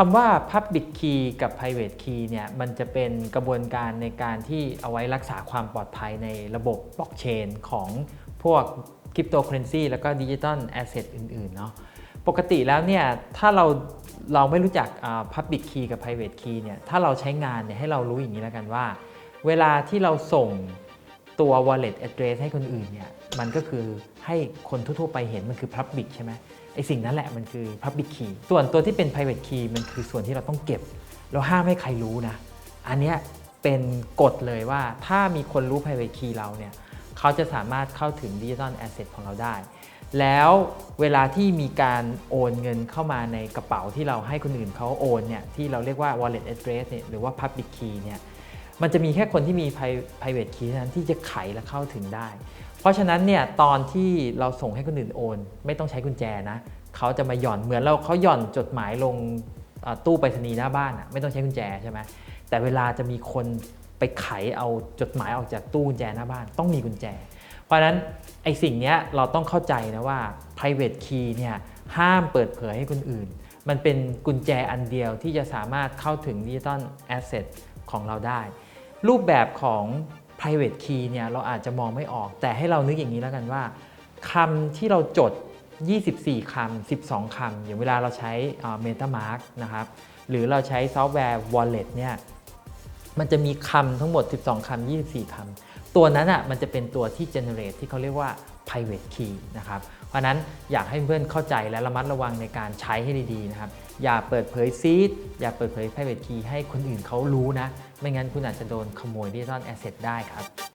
คำว่า Public Key กับ Private Key เนี่ยมันจะเป็นกระบวนการในการที่เอาไว้รักษาความปลอดภัยในระบบบล็อกเชนของพวกคริปโตเคอเรนซีแล้วก็ดิจิตอลแอสเซทอื่นๆเนาะปกติแล้วเนี่ยถ้าเราเราไม่รู้จักอ่า Public Key กับ Private Key เนี่ยถ้าเราใช้งานเนี่ยให้เรารู้อย่างนี้แล้วกันว่า เวลาที่เราส่ง ตัว wallet address ให้คนอื่นเนี่ยมันก็คือให้คนทั่วๆไปเห็นมันคือ public ใช่ไหมไอสิ่งนั้นแหละมันคือ public key ส่วนตัวที่เป็น private key มันคือส่วนที่เราต้องเก็บ เราห้ามให้ใครรู้นะ อันเนี้ยเป็นกฎเลยว่าถ้ามีคนรู้ private key เราเนี่ยเขาจะสามารถเข้าถึง digital asset ของเราได้ แล้วเวลาที่มีการโอนเงินเข้ามาในกระเป๋าที่เราให้คนอื่นเขาโอนเนี่ยที่เราเรียกว่า wallet address เนี่ยหรือว่า public key เนี่ย มันจะมีแค่คนที่มี private key เท่านั้นที่จะไขและเข้าถึงได้ เพราะฉะนั้นเนี่ยตอนที่เราส่งให้คนอื่นโอน ไม่ต้องใช้กุญแจนะเขาจะมาหย่อนเหมือนเราเขาหย่อนจดหมายลงตู้ไปรษณีย์หน้าบ้านอะไม่ต้องใช้กุญแจใช่ไหมแต่เวลาจะมีคนไปไขเอาจดหมายออกจากตู้กุญแจหน้าบ้านต้องมีกุญแจ เพราะฉะนั้นไอ้สิ่งเนี้ยเราต้องเข้าใจนะว่า private key เนี่ยห้ามเปิดเผยให้คนอื่น มันเป็นกุญแจอันเดียวที่จะสามารถเข้าถึง digital asset ของเราได้ รูปแบบของ private key เนี่ยเราอาจจะมองไม่ออก แต่ให้เรานึกอย่างนี้แล้วกันว่าคำที่เราจด 24 คำ 12 คำ อย่างเวลาเราใช้ MetaMask นะครับ หรือเราใช้ซอฟต์แวร์ Wallet เนี่ย มันจะมีคำทั้งหมด 12 คำ 24 คำ ตัวนั้นอะมันจะเป็นตัวที่ generate ที่เขาเรียกว่า private key นะครับ เพราะนั้นอยากให้เพื่อนเข้าใจและระมัดระวังในการใช้ให้ดีๆนะครับ อย่าเปิดเผยซีดอย่าเปิดเผย private key ให้คนอื่นเขารู้นะ ไม่งั้นคุณอาจจะโดนขโมย digital asset ได้ครับ